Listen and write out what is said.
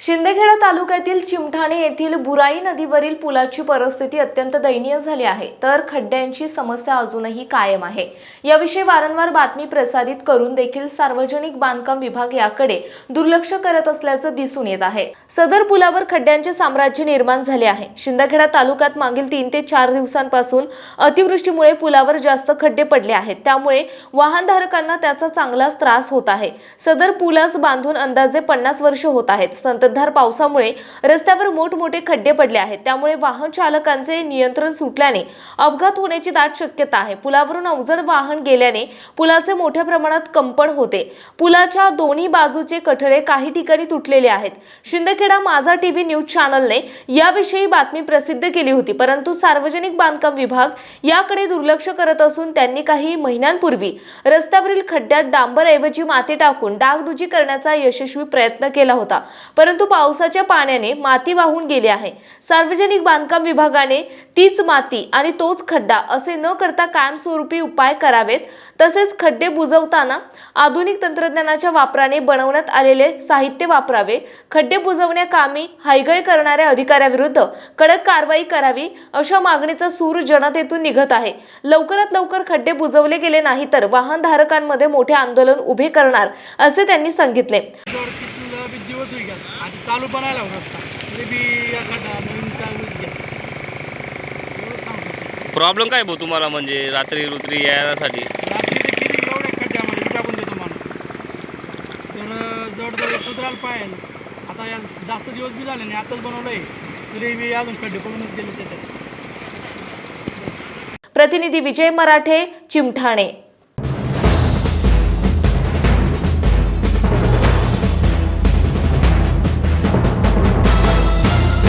शिंदखेडा तालुक्यातील चिमठाणे येथील बुराई नदीवरील पुलाची परिस्थिती अत्यंत दयनीय झाली आहे. तर खड्ड्यांची समस्या अजूनही कायम आहे. याविषयी वारंवार बातमी प्रसारित करून देखील सार्वजनिक बांधकाम विभाग याकडे दुर्लक्ष करत असल्याचं दिसून येत आहे. सदर पुलावर खड्ड्यांचे साम्राज्य निर्माण झाले आहे. शिंदखेडा तालुक्यात मागील तीन ते चार दिवसांपासून अतिवृष्टीमुळे पुलावर जास्त खड्डे पडले आहेत. त्यामुळे वाहनधारकांना त्याचा चांगलाच त्रास होत आहे. सदर पुलास बांधून अंदाजे पन्नास वर्ष होत आहेत. संत संततधार पावसामुळे रस्त्यावर मोठमोठे खड्डे पडले आहेत. त्यामुळे वाहन चालकांचे नियंत्रण सुटल्याने अपघात होण्याची दाट शक्यता आहे. पुलावरून अवजड वाहन गेल्याने पुलाचे मोठ्या प्रमाणात कंपन होते. पुलाच्या दोन्ही बाजूचे कठडे काही ठिकाणी तुटलेले आहेत. शिंदखेडा माझा टीव्ही न्यूज चॅनलने याविषयी बातमी प्रसिद्ध केली होती. परंतु सार्वजनिक बांधकाम विभाग याकडे दुर्लक्ष करत असून त्यांनी काही महिन्यांपूर्वी रस्त्यावरील खड्ड्यात डांबरऐवजी माती टाकून डागडुजी करण्याचा यशस्वी प्रयत्न केला होता. परंतु परंतु पावसाच्या पाण्याने माती वाहून गेली आहे. सार्वजनिक बांधकाम विभागाने तीच माती आणि तोच खड्डा असे न करता कायमस्वरूपी उपाय करावेत. तसेच खड्डे बुजवताना आधुनिक तंत्रज्ञानाच्या वापराने बनवण्यात आलेले साहित्य वापरावे. खड्डे बुजवण्याकामी हायगय करणाऱ्या अधिकाऱ्याविरुद्ध कडक कारवाई करावी अशा मागणीचा सूर जनतेतून निघत आहे. लवकरात लवकर खड्डे बुजवले गेले नाही तर वाहनधारकांमध्ये मोठे आंदोलन उभे करणार असे त्यांनी सांगितले. वरती तुला बी दिवस होईल का आधी चालू बनायला हवा रस्ता. तरी बी एखादा नवीन चालूच घ्या. एवढं सांगतो प्रॉब्लेम काय भाऊ तुम्हाला म्हणजे रात्री रुत्री येण्यासाठी? रात्री ते किती एवढ्या खड्ड्यामध्ये टाकून देतो माणूस. तर जड जड सुधारायला पाहिजे. आता या जास्त दिवस बी झाले नाही आताच बनवलं आहे तरी बी अजून खड्डे पडूनच गेले त्याच्यात. प्रतिनिधी विजय मराठे चिमठाणे.